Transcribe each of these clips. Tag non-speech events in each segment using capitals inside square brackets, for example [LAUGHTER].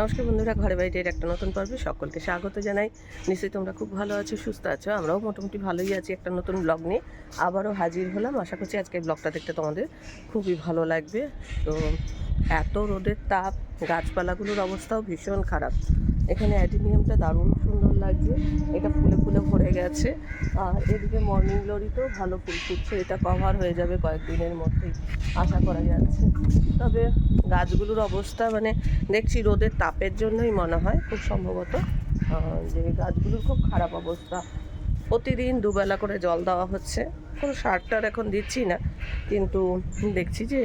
নমস্কার বন্ধুরা, ঘরে বাইরের একটা নতুন পর্বে সকলকে স্বাগত জানাই। নিশ্চয়ই তোমরা খুব ভালো আছো, সুস্থ আছো, আমরাও মোটামুটি ভালোই আছি একটা নতুন ব্লগ নিয়ে। আবারও হাজির হলাম। আশা করছি আজকে ব্লগটা দেখতে তোমাদের খুবই ভালো লাগবে। তো এত রোদের তাপ, গাছপালাগুলোর অবস্থাও ভীষণ খারাপ। এখানে অ্যাডিনিয়ামটা দারুণ সুন্দর লাগছে। এটা ফুলে ফুলে ভরে গেছে। আর এদিকে মর্নিং গ্লোরিতেও ভালো ফুল ফুটছে। এটা কভার হয়ে যাবে কয়েকদিনের মধ্যেই, আশা করা যাচ্ছে। তবে গাছগুলোর অবস্থা মানে দেখছি রোদের তাপের জন্যই মনে হয়, খুব সম্ভবত যে গাছগুলোর খুব খারাপ অবস্থা। প্রতিদিন দুবেলা করে জল দেওয়া হচ্ছে। কোনো সার টার এখন দিচ্ছি না, কিন্তু দেখছি যে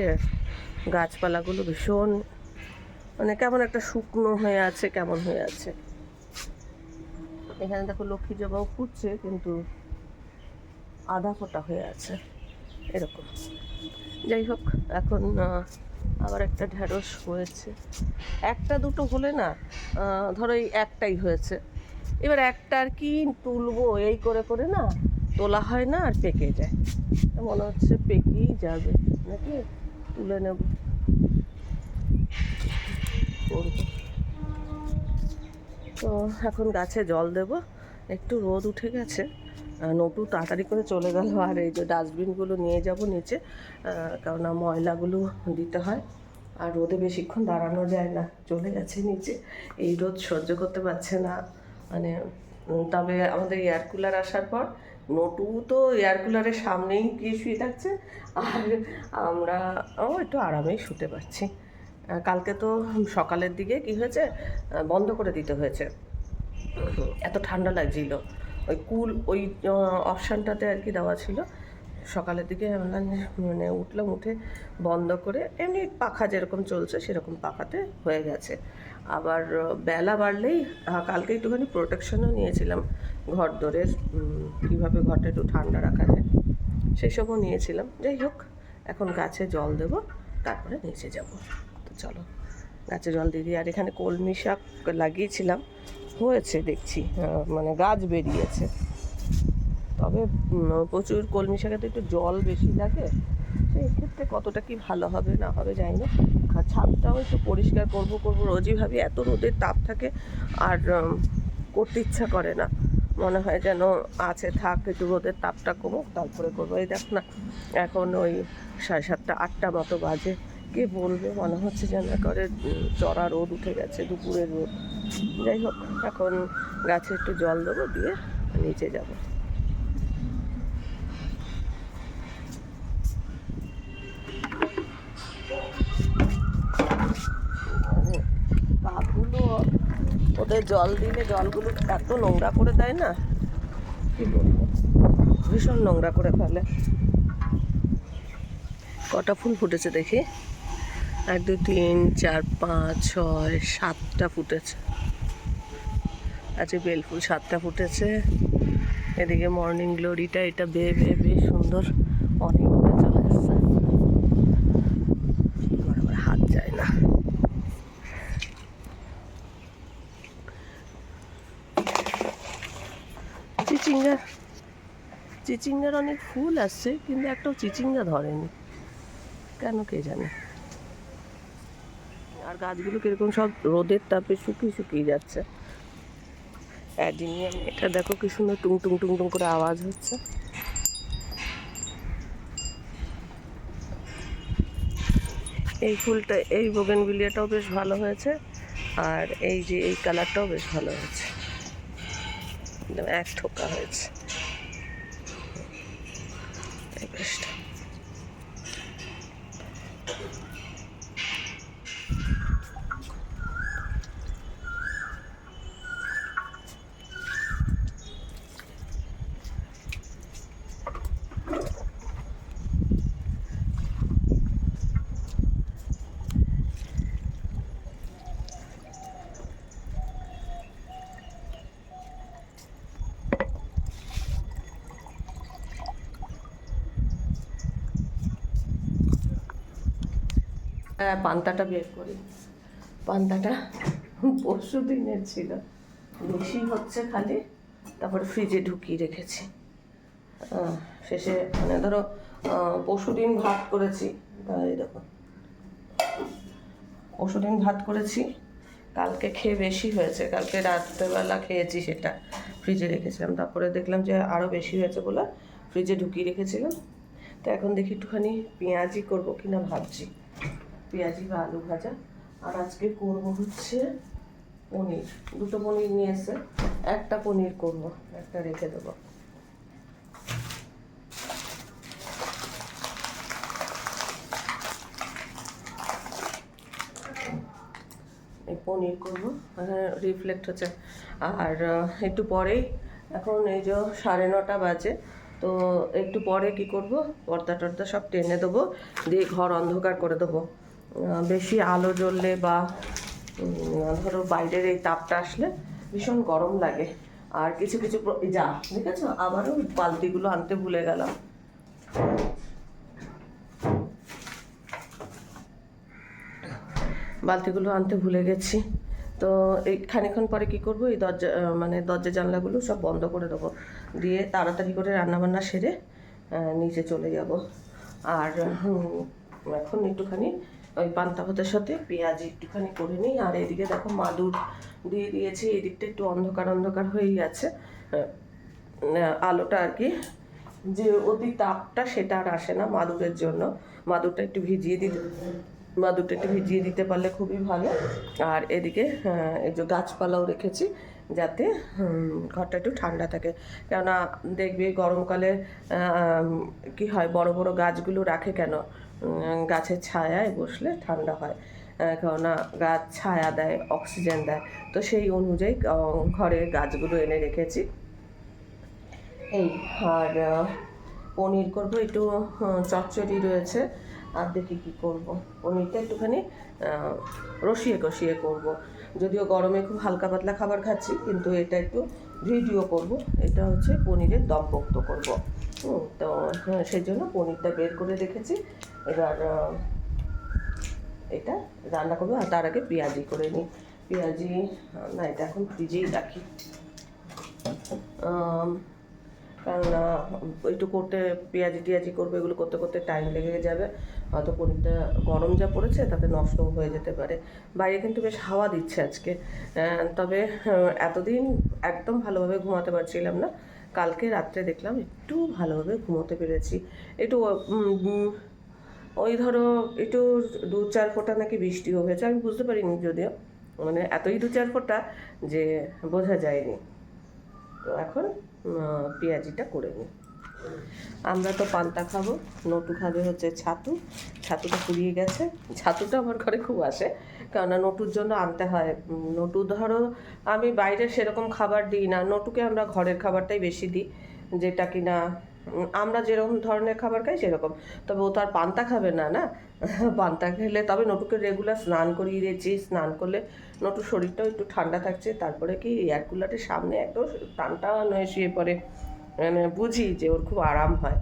গাছপালাগুলো ভীষণ মানে কেমন একটা শুকনো হয়ে আছে, কেমন হয়ে আছে। এখানে দেখো লক্ষ্মী জবাও ফুটছে কিন্তু আধা ফোটা হয়ে আছে, এরকম। যাই হোক, এখন আবার একটা ঢ্যাঁড়স হয়েছে। একটা দুটো হলে না ধরো এই একটাই হয়েছে। এবার একটা আর কি তুলবো, এই করে করে না, তোলা হয় না আর পেকে যায়। মনে হচ্ছে পেকেই যাবে। নাকি? তুলে নেব। তো এখন গাছে জল দেব। একটু রোদ উঠে গেছে। নটু তাড়াতাড়ি করে চলে গেল। আর এই যে ডাস্টবিনগুলো নিয়ে যাব নিচে কেননা ময়লাগুলো দিতে হয়। আর রোদে বেশিক্ষণ দাঁড়ানো যায় না। চলে গেছে নিচে। এই রোদ সহ্য করতে পারছে না। মানে তবে আমাদের এয়ার কুলার আসার পর নটু তো এয়ার কুলারের সামনেই গিয়ে শুয়ে থাকছে। আর আমরা একটু আরামেই শুতে পারছি। কালকে তো সকালের দিকে কি হয়েছে? বন্ধ করে দিতে হয়েছে। এত ঠান্ডা লাগছিল। ওই কুল ওই অপশানটাতে আর কি দেওয়া ছিল। সকালের দিকে আমরা মানে উঠলাম উঠে বন্ধ করে এমনি পাখা যেরকম চলছে সেরকম পাখাতে হয়ে গেছে। আবার বেলা বাড়লেই কালকে একটুখানি প্রোটেকশনও নিয়েছিলাম ঘর উম, কীভাবে ঘরটা একটু ঠান্ডা রাখা যায় সেসবও নিয়েছিলাম। যাই হোক এখন গাছে জল দেব তারপরে নিচে যাব। চলো গাছে জল দিয়ে দিই আর এখানে কলমি শাক লাগিয়েছিলাম, হয়েছে দেখছি মানে গাছ বেরিয়েছে। তবে প্রচুর কলমি শাকে তো একটু জল বেশি লাগে সেই ক্ষেত্রে কতটা কি ভালো হবে না হবে জানি না। আর ছাদটাও একটু পরিষ্কার করব করব। রোজই ভাবি এত রোদের তাপ থাকে, আর করতে ইচ্ছা করে না। মনে হয় যেন আছে, থাক, একটু রোদের তাপটা কমুক, তারপরে করব। এই দেখ না, এখন ওই সাড়ে সাতটা, আটটা মতো বাজে। কে বলবে? মনে হচ্ছে যেন করে চড়া রোদ উঠে গেছে, দুপুরের রোদ। যাই হোক, এখন গাছে একটু জল দেবো, দিয়ে নিচে যাব। কাকগুলো ওদের জল দিলে জলগুলো এত নোংরা করে দেয় না? কি বলব? ভীষণ নোংরা করে ফেলে। কটা ফুল ফুটেছে দেখি? এক দু তিন, চার, পাঁচ, ছয়, সাতটা ফুটেছে। আজকে বেলফুল সাতটা ফুটেছে। এদিকে মর্নিং গ্লোরিটা এটা বেয়ে বেয়ে বেয়ে সুন্দর অনেক চলে আমার হাত যায় না। চিচিঙ্গা চিচিঙ্গার অনেক ফুল আসছে, কিন্তু একটাও চিচিঙ্গা ধরেনি। কেন কে জানে? আর গাছগুলো কীরকম সব রোদের তাপে শুকিয়ে শুকিয়ে যাচ্ছে। অ্যাডিনিয়াম, এটা দেখো কি সুন্দর টুং টুং টুং টুং করে আওয়াজ হচ্ছে। এই ফুলটা, এই বোগেনভিলিয়াটাও বেশ ভালো হয়েছে, আর এই যে এই কালারটাও বেশ ভালো হয়েছে। একদম এক ঠোকা হয়েছে এই গাছটা হ্যাঁ পান্তাটা বের করি। পান্তাটা পরশু দিনের ছিল। বেশি হচ্ছে খালি, তারপরে ফ্রিজে ঢুকিয়ে রেখেছি। শেষে মানে ধরো পরশু দিন ভাত করেছি। পরশু দিন ভাত করেছি। কালকে খেয়ে বেশি হয়েছে। কালকে রাত্রেবেলা খেয়েছি সেটা। ফ্রিজে রেখেছিলাম। তারপরে দেখলাম যে আরও বেশি হয়েছে বলে ফ্রিজে ঢুকিয়ে রেখেছিলাম। তো এখন দেখি একটুখানি পেঁয়াজি করব কিনা ভাবছি। পেঁয়াজি বা আলু ভাজা। আর আজকে করব হচ্ছে পনির। দুটো পনির নিয়ে এসে একটা পনির করব, একটা রেখে দেবো। এই পনির করব রিফ্লেক্ট হচ্ছে। আর একটু পরেই, এখন এই যে সাড়ে নটা বাজে, তো একটু পরে কি করব? পর্দা টর্দা সব টেনে দেবো, দিয়ে ঘর অন্ধকার করে দেবো। বেশি আলো জ্বললে বা ধরো বাইরের এই তাপটা আসলে ভীষণ গরম লাগে। আর কিছু কিছু যা ঠিক আছে আবারও বালতিগুলো আনতে ভুলে গেলাম। বালতিগুলো আনতে ভুলে গেছি। তো এই খানিক্ষণ পরে কি করব? এই দরজা মানে দরজা জানলাগুলো সব বন্ধ করে দেবো। দিয়ে তাড়াতাড়ি করে রান্নাবান্না সেরে নিচে চলে যাব। আর এখন একটুখানি ওই পান্তা ভাতের সাথে পেঁয়াজ একটুখানি করে নিই। আর এদিকে দেখো মাদুর দিয়ে দিয়েছি, এদিকটা একটু অন্ধকার অন্ধকার হয়েই গেছে আলোটা আর কি, যে অতি তাপটা সেটা আর আসে না মাদুরের জন্য। মাদুরটা একটু ভিজিয়ে দিতে, মাদুরটা একটু ভিজিয়ে দিতে পারলে খুবই ভালো। আর এদিকে এই যে গাছপালাও রেখেছি যাতে ঘরটা একটু ঠান্ডা থাকে। কেননা দেখবে গরমকালে কি হয়, বড় বড় গাছগুলো রাখে কেন? গাছের ছায়ায় বসলে ঠান্ডা হয় কেননা গাছ ছায়া দেয়, অক্সিজেন দেয়। তো সেই অনুযায়ী ঘরে গাছগুলো এনে রেখেছি। এই, আর পনির করব, একটু চচ্চড়ি রয়েছে। আর দেখি কী করব। পনিরটা একটুখানি রসিয়ে কষিয়ে করব। যদিও গরমে খুব হালকা পাতলা খাবার খাচ্ছি কিন্তু এটা একটু ভিডিও করব। এটা হচ্ছে পনিরের দম পোক্ত করব তো হ্যাঁ, সেই জন্য পনিরটা বের করে রেখেছি। এবার এটা রান্না করব আর তার আগে পেঁয়াজি করে নিই। পেঁয়াজি না এটা এখন ফ্রিজেই রাখি। কারণ একটু করতে পেঁয়াজি টিয়াজি করব এগুলো করতে করতে টাইম লেগে যাবে। হয়তো পনিরটা গরম যা পড়েছে তাতে নষ্ট হয়ে যেতে পারে। বাইরে কিন্তু বেশ হাওয়া দিচ্ছে আজকে। তবে এতদিন একদম ভালোভাবে ঘুমাতে পারছিলাম না। কালকে রাত্রে দেখলাম একটু ভালোভাবে ঘুমোতে পেরেছি। একটু ওই ধরো একটু দু চার ফোঁটা নাকি বৃষ্টিও হয়েছে, আমি বুঝতে পারিনি যদিও। মানে এতই দু চার ফোঁটা যে বোঝা যায়নি। তো এখন পেঁয়াজিটা করে নিই। আমরা তো পান্তা খাব, নটু খাবে হচ্ছে ছাতু, ছাতুটা ফুরিয়ে গেছে। ছাতুটা আমার ঘরে খুব আসে, কেননা নটুর জন্য আনতে হয়। নটু ধরো, আমি বাইরে সেরকম খাবার দিই না, নটুকে আমরা ঘরের খাবারটাই বেশি দিই, যেটা কি না আমরা যেরকম ধরনের খাবার খাই সেরকম। তবে ও তো আর পান্তা খাবে না না? [LAUGHS] পান্তা খেলে তবে নটুকে রেগুলার স্নান করিয়ে দিয়েছি, স্নান করলে নটুর শরীরটাও একটু ঠান্ডা থাকছে, তারপরে কি এয়ার কুলারের সামনে একদম টান টান হয়ে শুয়ে পড়ে। মানে বুঝি যে ওর খুব আরাম হয়।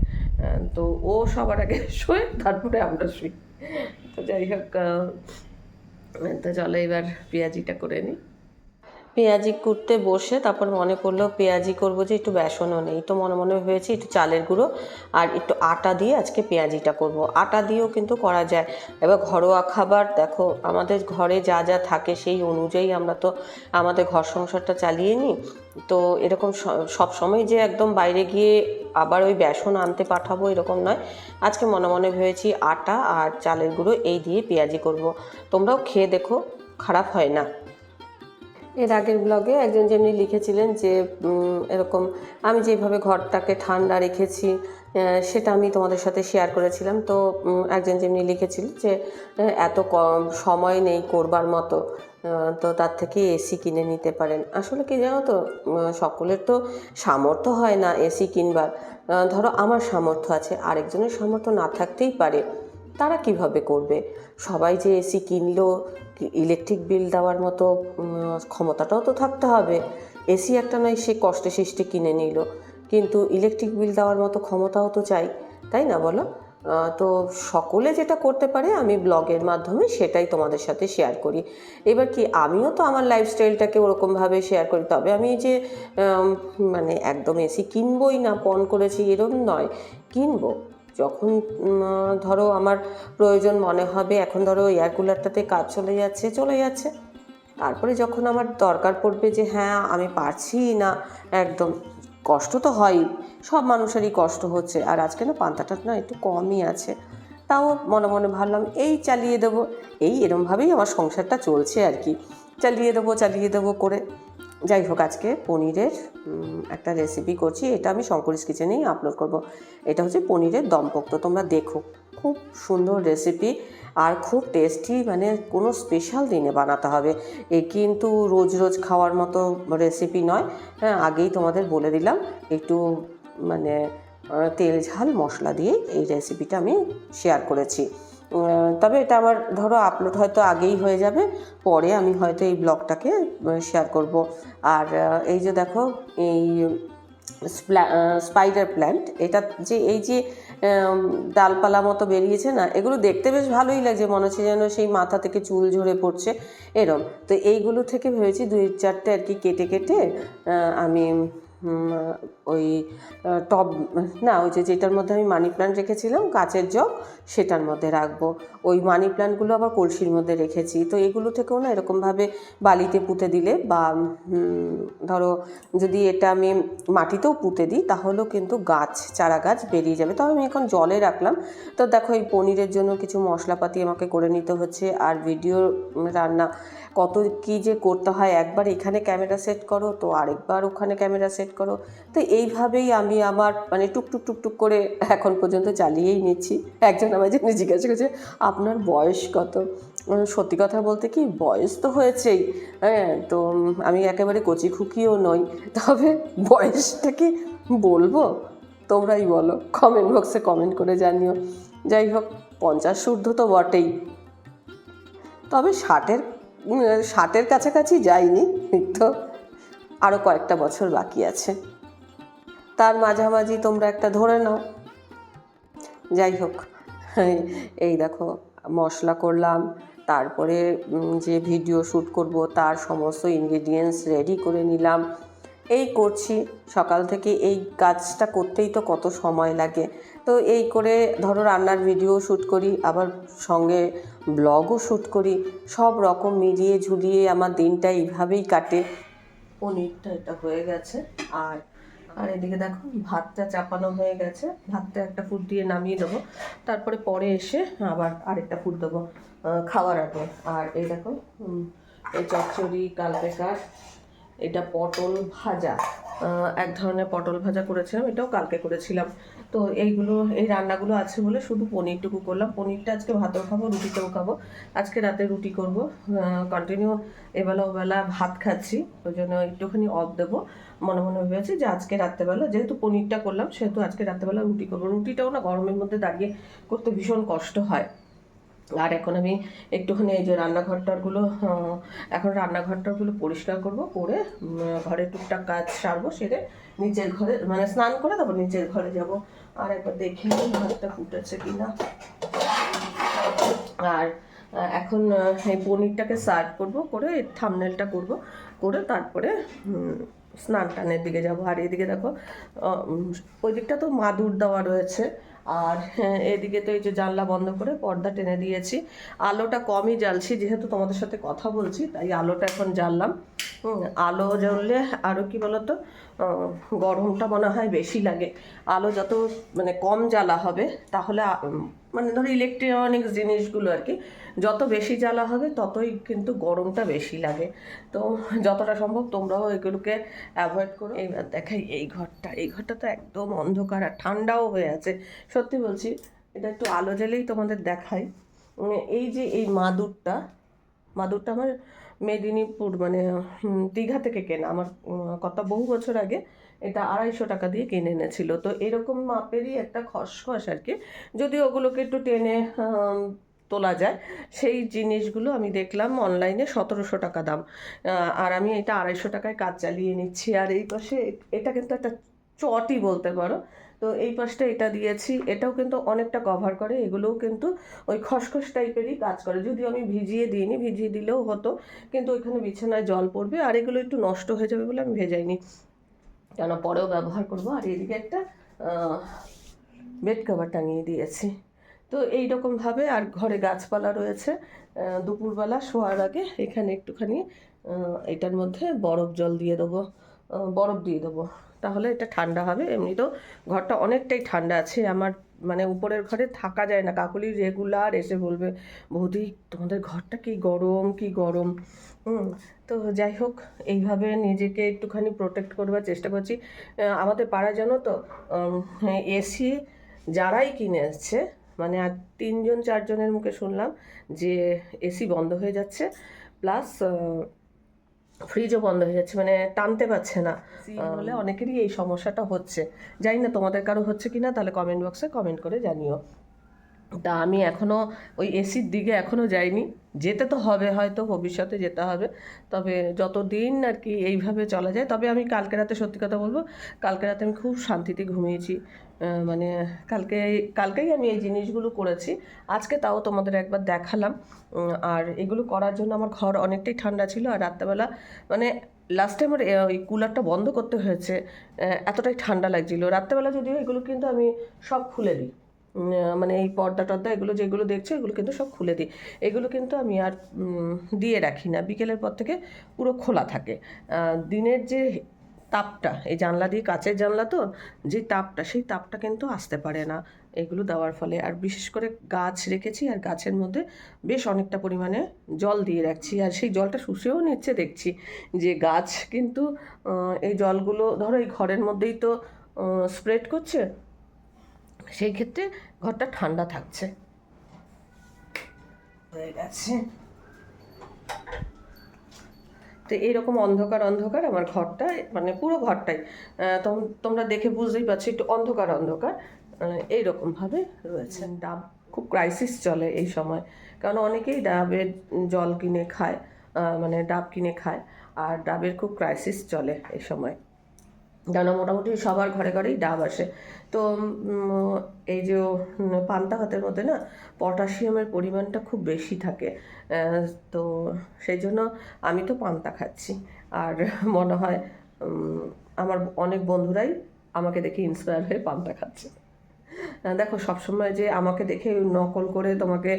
তো ও সবার আগে [LAUGHS] শোয়, তারপরে আমরা শুই। তো যাই হোক তো চলো এবার পেঁয়াজিটা করে নিই। পেঁয়াজি কুটতে বসে তারপর মনে করল পেঁয়াজি করব যে একটু বেসনও নেই। তো মনে মনে হয়েছে একটু চালের গুঁড়ো আর একটু আটা দিয়ে আজকে পেঁয়াজিটা করব। আটা দিয়েও কিন্তু করা যায়। এবার ঘরোয়া খাবার দেখো, আমাদের ঘরে যা যা থাকে সেই অনুযায়ী আমরা তো আমাদের ঘর সংসারটা চালিয়ে নিই। তো এরকম সব সময় যে একদম বাইরে গিয়ে আবার ওই বেসন আনতে পাঠাবো এরকম নয়। আজকে মনে মনে ভেবেছি আটা আর চালের গুঁড়ো এই দিয়ে পেঁয়াজি করব। তোমরাও খেয়ে দেখো, খারাপ হয় না। এর আগের ব্লগে একজন যেমনি লিখেছিলেন যে এরকম আমি যেভাবে ঘরটাকে ঠান্ডা রেখেছি সেটা আমি তোমাদের সাথে শেয়ার করেছিলাম। তো একজন যেমনি লিখেছিল যে এত কম সময় নেই করবার মতো তো তার থেকে এসি কিনে নিতে পারেন। আসলে কি জানো তো সকলের তো সামর্থ্য হয় না এসি কিনবার। ধরো আমার সামর্থ্য আছে, আরেকজনের সামর্থ্য না থাকতেই পারে। তারা কীভাবে করবে? সবাই যে এসি কিনলো ইলেকট্রিক বিল দেওয়ার মতো ক্ষমতাটাও তো থাকতে হবে। এসি একটা নয়, সে কষ্টে সৃষ্টি কিনে নিল। কিন্তু ইলেকট্রিক বিল দেওয়ার মতো ক্ষমতাও তো চাই, তাই না বলো? তো সকলে যেটা করতে পারে, আমি ব্লগের মাধ্যমে সেটাই তোমাদের সাথে শেয়ার করি। এবার কি, আমিও তো আমার লাইফস্টাইলটাকে ওরকমভাবে শেয়ার করি। তবে আমি যে মানে একদম এসি কিনবই না, পণ করেছি এরকম নয়। কিনবো। যখন ধরো আমার প্রয়োজন মনে হবে, এখন ধরো এয়ার কুলারটাতে কাজ চলে যাচ্ছে চলে যাচ্ছে। তারপরে যখন আমার দরকার পড়বে যে হ্যাঁ আমি পারছি না, একদম কষ্ট তো হয়ই সব মানুষেরই কষ্ট হচ্ছে, আর আজকে না পান্তাটা না একটু কমই আছে। তাও মনে মনে ভাবলাম, এই চালিয়ে দেবো, এই এরমভাবেই আমার সংসারটা চলছে আর কি। চালিয়ে দেবো চালিয়ে দেবো করে যাই হোক আজকে পনিরের একটা রেসিপি করছি। এটা আমি শঙ্করিস কিচেনেই আপলোড করব। এটা হচ্ছে পনিরের দমপোক্ত। তোমরা দেখো, খুব সুন্দর রেসিপি আর খুব টেস্টি মানে কোনো স্পেশাল দিনে বানাতে হবে। এ কিন্তু রোজ রোজ খাওয়ার মতো রেসিপি নয়। হ্যাঁ আগেই তোমাদের বলে দিলাম, একটু মানে তেল ঝাল মশলা দিয়ে এই রেসিপিটা আমি শেয়ার করেছি। তবে এটা আমার, ধরো আপলোড হয়তো আগেই হয়ে যাবে, পরে আমি হয়তো এই ব্লগটাকে শেয়ার করব। আর এই যে দেখো, এই স্পাইডার প্ল্যান্ট এটা যে এই যে ডালপালা মতো বেরিয়েছে না, এগুলো দেখতে বেশ ভালোই লাগছে, মনে হচ্ছে যেন সেই মাথা থেকে চুল ঝরে পড়ছে, এরম। তো এইগুলো থেকে ভেবেছি দুই চারটে আর কি কেটে কেটে আমি ওই টব, না, ওই যে যেটার মধ্যে আমি মানি প্ল্যান্ট রেখেছিলাম কাচের জগ, সেটার মধ্যে রাখব। ওই মানি প্ল্যান্টগুলো আবার কলসির মধ্যে রেখেছি। তো এগুলো থেকেও না এরকমভাবে বালিতে পুঁতে দিলে বা ধরো যদি এটা আমি মাটিতেও পুঁতে দিই, তাহলেও কিন্তু গাছ চারা গাছ বেরিয়ে যাবে। তবে আমি এখন জলে রাখলাম। তো দেখো এই পনিরের জন্য কিছু মশলাপাতি আমাকে করে নিতে হচ্ছে। আর ভিডিও রান্না কত কী যে করতে হয়, একবার এখানে ক্যামেরা সেট করো, তো আরেকবার ওখানে ক্যামেরা সেট করো। তো এইভাবেই আমি আমার মানে টুকটুক টুকটুক করে এখন পর্যন্ত চালিয়েই নিচ্ছি। একজন আমার জন্য জিজ্ঞাসা করছে, আপনার বয়স কত? সত্যি কথা বলতে কি, বয়স তো হয়েছেই। হ্যাঁ তো আমি একেবারে কচি খুকিও নই। তবে বয়সটা কি বলব? তোমরাই বলো কমেন্ট বক্সে কমেন্ট করে জানিও। যাই হোক, পঞ্চাশ ঊর্ধ্ব তো বটেই। তবে ষাটের ষাটের কাছাকাছি যাইনি তো আরও কয়েকটা বছর বাকি আছে। তার মাঝামাঝি তোমরা একটা ধরে নাও। যাই হোক, এই দেখো, মশলা করলাম, তারপরে যে ভিডিও শ্যুট করব, তার সমস্ত ইনগ্রিডিয়েন্টস রেডি করে নিলাম। এই করছি, সকাল থেকে এই কাজটা করতেই তো কত সময় লাগে। তো এই করে ধরো রান্নার ভিডিও শ্যুট করি, আবার সঙ্গে ব্লগও শ্যুট করি, সব রকম মিলিয়ে ঝুলিয়ে আমার দিনটা এইভাবেই কাটে। পনিরটা এটা হয়ে গেছে, আর আর এদিকে দেখো ভাতটা চাপানো হয়ে গেছে, ভাতটা একটা ফুট দিয়ে নামিয়ে দেবো, তারপরে পরে এসে আবার আরেকটা ফুট দেবো খাওয়ার আগে। আর এই দেখো এই চচ্চড়ি, কালকেকার, এটা পটল ভাজা এক ধরনের পটল ভাজা করেছিলাম, এটাও কালকে করেছিলাম। তো এইগুলো, এই রান্নাগুলো আছে বলে শুধু পনিরটুকু করলাম। পনিরটা আজকে ভাতও খাব রুটিটাও খাব। আজকে রাতে রুটি করব। কন্টিনিউ এবেলা ওবেলা ভাত খাচ্ছি, ওই জন্য একটুখানি অফ দেবো। মনে মনে ভেবেছি যে আজকে রাত্রেবেলা যেহেতু পনিরটা করলাম, সেহেতু আজকে রাত্রেবেলা রুটি করব। রুটিটাও না গরমের মধ্যে দাঁড়িয়ে করতে ভীষণ কষ্ট হয়। আর এখন আমি একটুখানি এই যে রান্নাঘরটারগুলো এখন রান্নাঘরটারগুলো পরিষ্কার করব, করে ঘরে টুকটাক কাজ সারবো, সেরে নিচের ঘরে মানে স্নান করে তারপর নিচের ঘরে যাব। আর একবার দেখে নিই ভাতটা ফুটেছে কিনা। আর এখন এই পনিরটাকে সার্ভ করব, করে থামনেলটা করব, করে তারপরে স্নান টানের দিকে যাব। আর এদিকে দেখো ওই দিকটা তো মাদুর দেওয়া রয়েছে। আর এদিকে তো এই যে জানলা বন্ধ করে পর্দা টেনে দিয়েছি। আলোটা কমই জ্বালছি, যেহেতু তোমাদের সাথে কথা বলছি, তাই আলোটা এখন জ্বাললাম। আলো জ্বললে আরও কি বলতো গরমটা মনে হয় বেশি লাগে। আলো যত মানে কম জ্বালা হবে, তাহলে মানে ধরো ইলেকট্রনিক্স জিনিসগুলো আর কি যত বেশি জ্বালা হবে, ততই কিন্তু গরমটা বেশি লাগে। তো যতটা সম্ভব তোমরাও এগুলোকে অ্যাভয়েড করো। এইবার দেখাই এই ঘরটা। এই ঘরটা তো একদম অন্ধকার আর ঠান্ডাও হয়ে আছে। সত্যি বলছি, এটা একটু আলো জ্বেলেই তোমাদের দেখাই। এই যে এই মাদুরটা মাদুরটা আমার মেদিনীপুর মানে দীঘা থেকে কেনা। আমার কত বহু বছর আগে এটা আড়াইশো টাকা দিয়ে কিনে এনেছিল। তো এরকম মাপেরই একটা খসখস আর কি। যদি ওগুলোকে একটু টেনে তোলা যায়, সেই জিনিসগুলো আমি দেখলাম অনলাইনে সতেরোশো টাকা দাম। আর আমি এটা আড়াইশো টাকায় কাজ চালিয়ে নিচ্ছি। আর এই পাশে এটা কিন্তু একটা চটই বলতে পারো। তো এই পাশটা এটা দিয়েছি। এটাও কিন্তু অনেকটা কভার করে। এগুলোও কিন্তু ওই খসখস টাইপেরই কাজ করে। যদিও আমি ভিজিয়ে দিইনি, ভিজিয়ে দিলেও হতো। কিন্তু ওইখানে বিছানায় জল পড়বে। আর এগুলো একটু নষ্ট হয়ে যাবে বলে আমি ভেজাইনি। কেন পরেও ব্যবহার করব। আর এদিকে একটা বেড কভার টাঙিয়ে দিয়েছি। তো তো এই রকমভাবে আর ঘরে গাছপালা রয়েছে। দুপুরবেলা শোয়ার আগে এখানে একটুখানি এটার মধ্যে বরফ জল দিয়ে দেবো বরফ দিয়ে দেবো। তাহলে এটা ঠান্ডা হবে। এমনিতেও ঘরটা অনেকটাই ঠান্ডা আছে। আমার মানে উপরের ঘরে থাকা যায় না। কাকুলি রেগুলার এসে বলবে, বৌদি, তোমাদের ঘরটা কি গরম কি গরম? হুম, তো যাই হোক, এইভাবে নিজেকে একটুখানি প্রোটেক্ট করবার চেষ্টা করছি। আমাদের পাড়া জানো তো এসি যারাই কিনে এসছে মানে আর তিনজন চারজনের মুখে শুনলাম যে এসি বন্ধ হয়ে যাচ্ছে প্লাস ফ্রিজও বন্ধ হয়ে যাচ্ছে মানে টানতে পারছে না। হলে অনেকেরই এই সমস্যাটা হচ্ছে। জানি না তোমাদের কারও হচ্ছে কিনা তাহলে কমেন্ট বক্সে কমেন্ট করে জানিও। তা আমি এখনও ওই এসির দিকে এখনও যাইনি। যেতে তো হবে, হয়তো ভবিষ্যতে যেতে হবে। তবে যতদিন আর কি এইভাবে চলা যায়, তবে আমি কালকে রাতে সত্যি কথা বলব, কালকে রাতে আমি খুব শান্তিতে ঘুমিয়েছি। মানে কালকে, কালকেই আমি এই জিনিসগুলো করেছি। আজকে তাও তোমাদের একবার দেখালাম। আর এগুলো করার জন্য আমার ঘর অনেকটাই ঠান্ডা ছিল, আর রাত্রেবেলা মানে লাস্টে আমার ওই কুলারটা বন্ধ করতে হয়েছে এতটাই ঠান্ডা লাগছিল। রাত্রেবেলা যদিও এগুলো কিন্তু আমি সব খুলে দিই। মানে এই পর্দা টর্দা, এগুলো যেগুলো দেখছ, এগুলো কিন্তু সব খুলে দিই। এগুলো কিন্তু আমি আর দিয়ে রাখি না। বিকেলের পর থেকে পুরো খোলা থাকে। দিনের যে তাপটা, এই জানলা দিয়ে কাচের জানলা তো, যে তাপটা, সেই তাপটা কিন্তু আসতে পারে না। এগুলো দেওয়ার ফলে। আর বিশেষ করে গাছ রেখেছি, আর গাছের মধ্যে বেশ অনেকটা পরিমাণে জল দিয়ে রাখছি। আর সেই জলটা শুষেও নিচ্ছে, দেখছি যে গাছ কিন্তু এই জলগুলো, ধরো এই ঘরের মধ্যেই তো স্প্রেড করছে সেই ক্ষেত্রে ঘরটা ঠান্ডা থাকছে। হয়ে গেছে। তো এইরকম অন্ধকার অন্ধকার আমার ঘরটা মানে পুরো ঘরটাই তোম- তোমরা দেখে বুঝতেই পারছ একটু অন্ধকার অন্ধকার আহ, এইরকমভাবে রয়েছে। ডাব খুব ক্রাইসিস চলে এই সময় কারণ অনেকেই ডাবের জল কিনে খায় মানে ডাব কিনে খায় আর ডাবের খুব ক্রাইসিস চলে এই সময়। কেন মোটামুটি সবার ঘরে ঘরেই ডাব আসে। তো এই যে পান্তা ভাতের মধ্যে না পটাশিয়ামের পরিমাণটা খুব বেশি থাকে। তো সেই জন্য আমি তো পান্তা খাচ্ছি। আর মনে হয় আমার অনেক বন্ধুরাই আমাকে দেখে ইন্সপায়ার হয়ে পান্তা খাচ্ছে। দেখো, সবসময় যে আমাকে দেখে নকল করে তোমাকে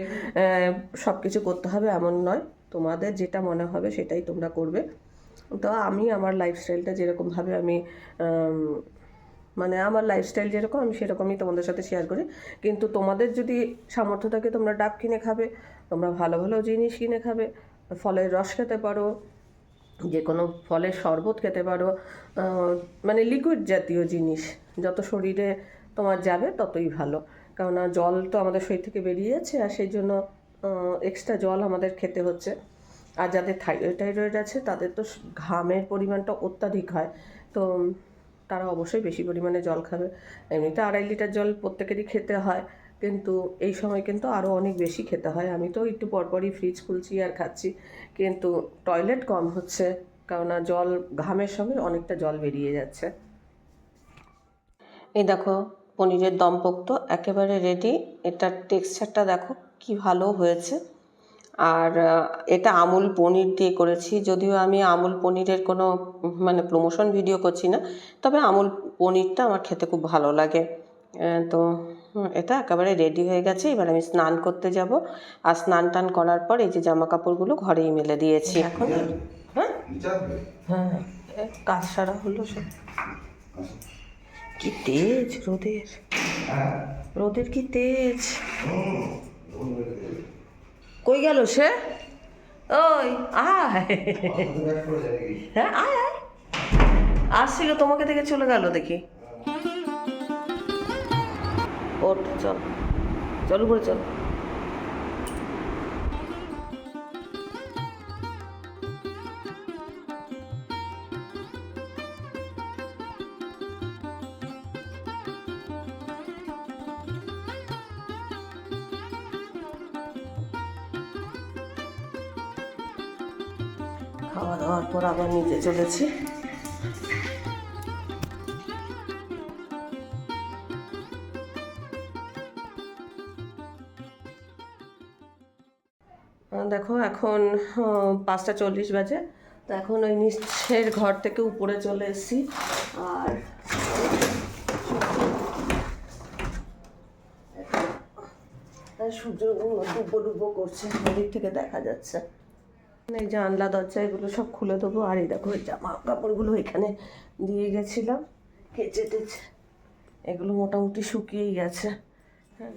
সব কিছু করতে হবে এমন নয়। তোমাদের যেটা মনে হবে সেটাই তোমরা করবে। তো আমি আমার লাইফস্টাইলটা যেরকমভাবে আমি মানে আমার লাইফস্টাইল যেরকম, আমি সেরকমই তোমাদের সাথে শেয়ার করি। কিন্তু তোমাদের যদি সামর্থ্য থাকে, তোমরা ডাব কিনে খাবে, তোমরা ভালো ভালো জিনিস কিনে খাবে, ফলের রস খেতে পারো যে কোনো ফলের শরবত খেতে পারো মানে লিকুইড জাতীয় জিনিস, যত শরীরে তোমার যাবে ততই ভালো। কেননা জল তো আমাদের শরীর থেকে বেরিয়ে যাচ্ছে আর সেই জন্য এক্সট্রা জল আমাদের খেতে হচ্ছে। আর যাদের থাইরয়েড টাইরয়েড আছে, তাদের তো ঘামের পরিমাণটা অত্যাধিক হয়। তো তারা অবশ্যই বেশি পরিমাণে জল খাবে। এমনিতে আড়াই লিটার জল প্রত্যেকেরই খেতে হয়, কিন্তু এই সময় কিন্তু আরও অনেক বেশি খেতে হয়। আমি তো একটু পরপরই ফ্রিজ খুলছি আর খাচ্ছি, কিন্তু টয়লেট কম হচ্ছে, কেননা জল, ঘামের সঙ্গে অনেকটা জল বেরিয়ে যাচ্ছে। এই দেখো, পনিরের দমপোক্ত একেবারে রেডি এটার টেক্সচারটা দেখো, কি ভালো হয়েছে। আর এটা আমুল পনির দিয়ে করেছি। যদিও আমি আমুল পনিরের কোনো মানে প্রমোশন ভিডিও করছি না তবে আমুল পনিরটা আমার খেতে খুব ভালো লাগে। তো এটা একেবারে রেডি হয়ে গেছে। এবার আমি স্নান করতে যাব। আর স্নান টান করার পর এই যে জামা কাপড়গুলো ঘরেই মেলে দিয়েছি। এখন? হ্যাঁ? হ্যাঁ কাজ সারা হলো সব। কি তেজ রোদের। হ্যাঁ। রোদের কি তেজ। কই গেল সে? ওই, আয়। হ্যাঁ আয় আয়। আসছিল, তোমাকে দেখে চলে গেল দেখি। ওঠ, চল। চল উপরে, চল। আবার নিচে চলেছি। দেখো এখন পাঁচটা চল্লিশ বাজে। তো এখন ওই নিচের ঘর থেকে উপরে চলে এসেছি। আর সূর্য ডুবো ডুবো করছে ওদিক থেকে দেখা যাচ্ছে। এই জানলা, দরজা, এগুলো সব খুলে দেবো। আর এই দেখো জামা কাপড়গুলো এখানে দিয়ে গেছিলাম। কেচে টেচে। এগুলো মোটামুটি শুকিয়েই গেছে। হ্যাঁ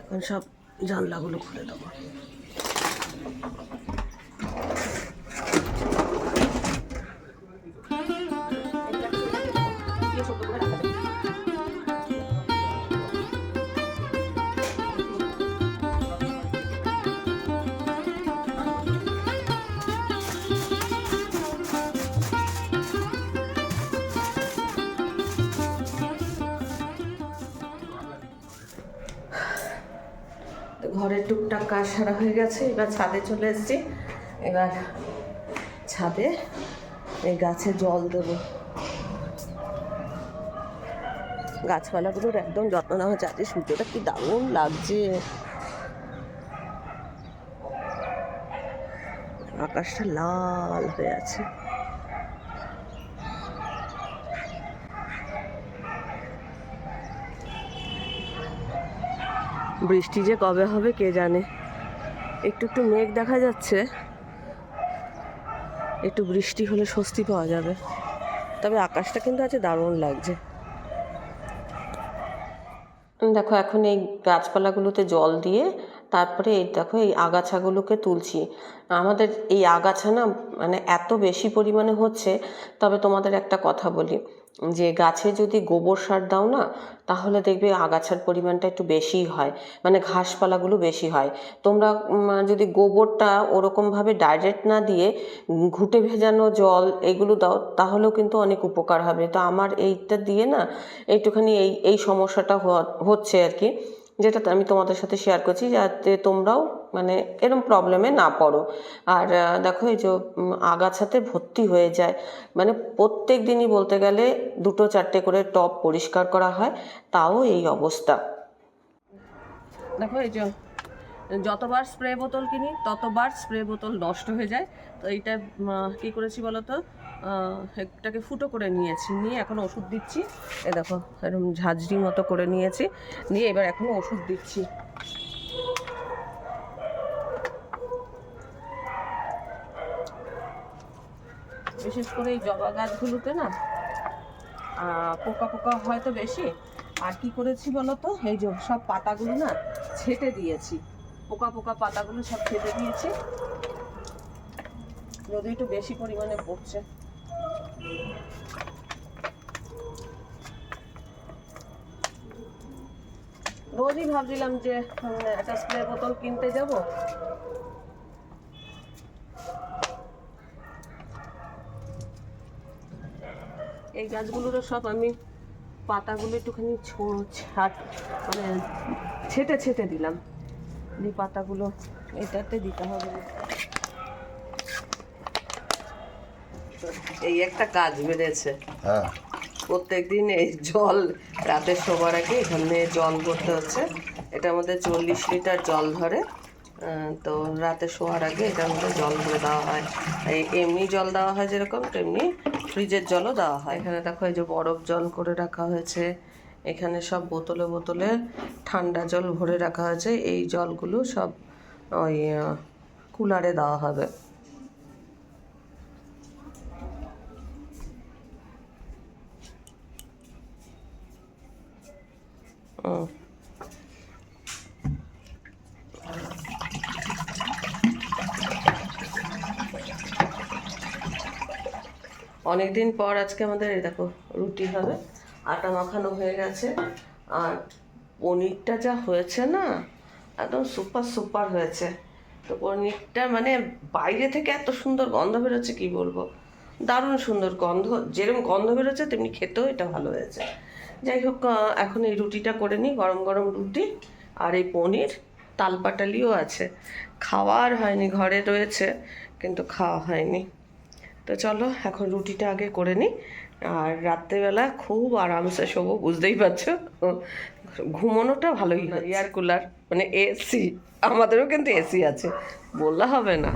এখন সব জানলাগুলো খুলে দেবো। টুকটাক কাজ সারা হয়ে গেছে, এবার ছাদে চলে এসেছি। এবার ছাদে এই গাছে জল দেব। গাছপালাগুলোর একদম যত্ন নেওয়া হচ্ছে আজকে সূর্যটা কি দারুণ লাগছে। আকাশটা লাল হয়ে আছে। বৃষ্টি যে কবে হবে কে জানে। একটু একটু মেঘ দেখা যাচ্ছে। একটু বৃষ্টি হলে স্বস্তি পাওয়া যাবে। তবে আকাশটা কিন্তু আছে দারুণ লাগছে। দেখো, এখন এই গাছপালাগুলোতে জল দিয়ে তারপরে এই দেখো, এই আগাছাগুলোকে তুলছি। আমাদের এই আগাছা না মানে এত বেশি পরিমাণে হচ্ছে, তবে তোমাদের একটা কথা বলি। যে গাছে যদি গোবর সার দাও না, তাহলে দেখবে আগাছার পরিমাণটা একটু বেশিই হয়। মানে ঘাসপালাগুলো বেশি হয়। তোমরা যদি গোবরটা ওরকমভাবে ডাইরেক্ট না দিয়ে ঘুটে ভেজানো জল এগুলো দাও, তাহলেও কিন্তু অনেক উপকার হবে। তো আমার এইটা দিয়ে না, একটুখানি এই এই সমস্যাটা হচ্ছে আর কি। যেটা আমি তোমাদের সাথে শেয়ার করছি, যাতে তোমরাও মানে এরম প্রবলেমে না পড়ো। আর দেখো এই যে আগাছাতে ভর্তি হয়ে যায় মানে প্রত্যেক দিনই বলতে গেলে দুটো চারটে করে টব পরিষ্কার করা হয়, তাও এই অবস্থা। দেখো এই যে, যতবার স্প্রে বোতল কিনি, ততবার স্প্রে বোতল নষ্ট হয়ে যায়। তো এইটা কী করেছি বলো তো এটাকে ফুটো করে নিয়েছি, নিয়ে এখন ওষুধ দিচ্ছি। এ দেখো এরকম ঝাঁঝরি মতো করে নিয়েছি, নিয়ে এবার এখন ওষুধ দিচ্ছি। বিশেষ করে এই জবা গাছগুলোতে না পোকা পোকা হয়তো বেশি। আর কি করেছি বলতো? এই যে সব পাতাগুলো না ছেটে দিয়েছি। পোকা পোকা পাতাগুলো সব ছেটে দিয়েছি। যদি একটু বেশি পরিমাণে পড়ছে। রোজই ভাবছিলাম যে একটা স্প্রে বোতল কিনতে যাব। এই গাছগুলোরও সব আমি পাতাগুলো একটুখানি ছো- ছাট মানে ছেটে ছেটে দিলাম। এই পাতাগুলো এটাতে দিতে হবে। এই একটা কাজ বেড়েছে হ্যাঁ। প্রত্যেকদিন এই জল রাতে শোবার আগে এখানে জল ভরতে হচ্ছে। এটা আমাদের চল্লিশ লিটার জল ধরে। তো রাতে শোয়ার আগে এটার মধ্যে জল ভরে দেওয়া হয়। এই এমনি জল দেওয়া হয় যেরকম তেমনি ফ্রিজের জলও দেওয়া হয়। এখানে দেখো এই যে বরফ জল করে রাখা হয়েছে। এখানে সব বোতলে বোতলে ঠান্ডা জল ভরে রাখা হয়েছে। এই জলগুলো সব ওই কুলারে দেওয়া হবে। হুম অনেকদিন পর আজকে আমাদের দেখো, রুটি হবে, আটা মাখানো হয়ে গেছে। আর পনিরটা যা হয়েছে না, একদম সুপার সুপার হয়েছে। তো পনিরটা মানে বাইরে থেকে এত সুন্দর গন্ধ বেরোচ্ছে, কি বলব? দারুণ সুন্দর গন্ধ যেরকম গন্ধ বেরোচ্ছে, তেমনি খেতেও এটা ভালো হয়েছে। যাই হোক এখন এই রুটিটা করে নিই, গরম গরম রুটি আর এই পনির। তালপাটালিও আছে। খাওয়ার হয়নি, ঘরে রয়েছে, কিন্তু খাওয়া হয়নি। তো চলো, এখন রুটিটা আগে করে নিই। আর রাত্রেবেলা খুব আরামসে শোবো, বুঝতেই পারছ? ঘুমানোটা ভালোই হয় এয়ার কুলার মানে এসি আমাদেরও কিন্তু এসি আছে, বললে হবে না।